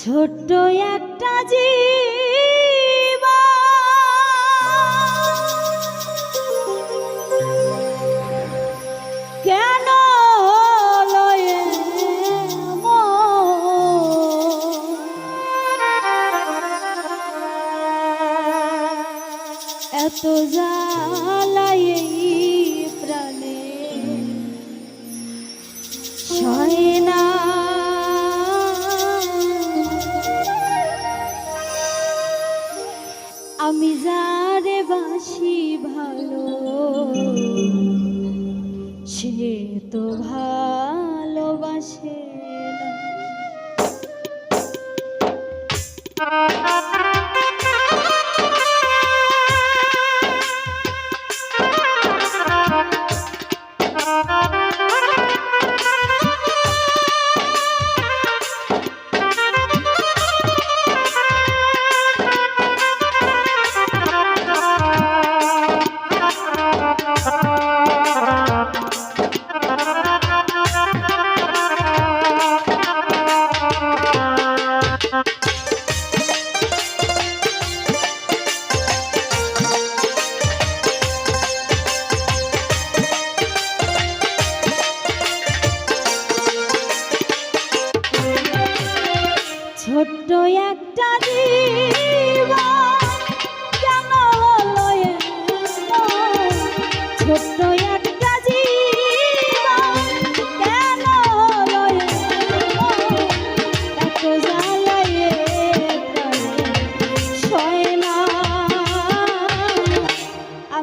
ছোট্ট একটা জীব কেন এত জালাই প্রাণে। সয়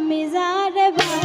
আমি যার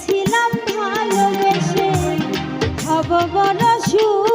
ছিলাম ভালোবেসে ভগবন সুর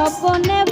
স্বপনে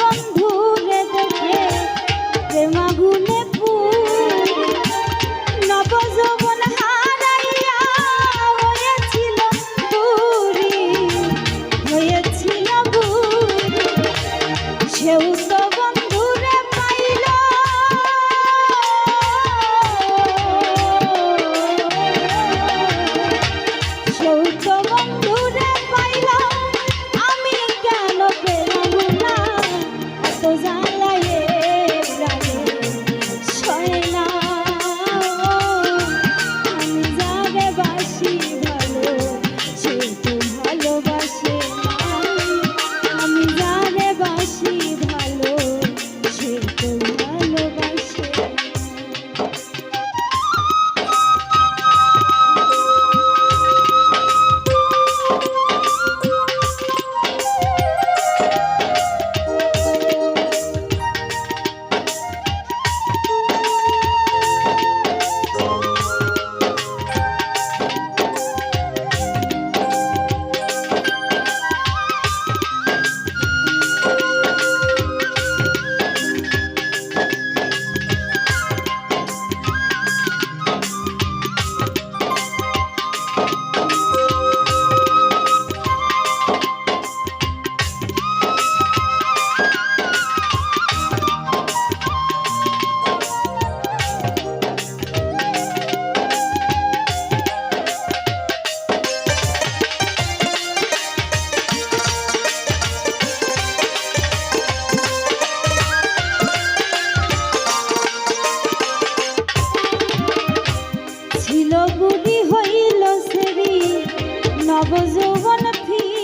ছিল বুড়ি হইল শ্রী নবযৌবন ফিরে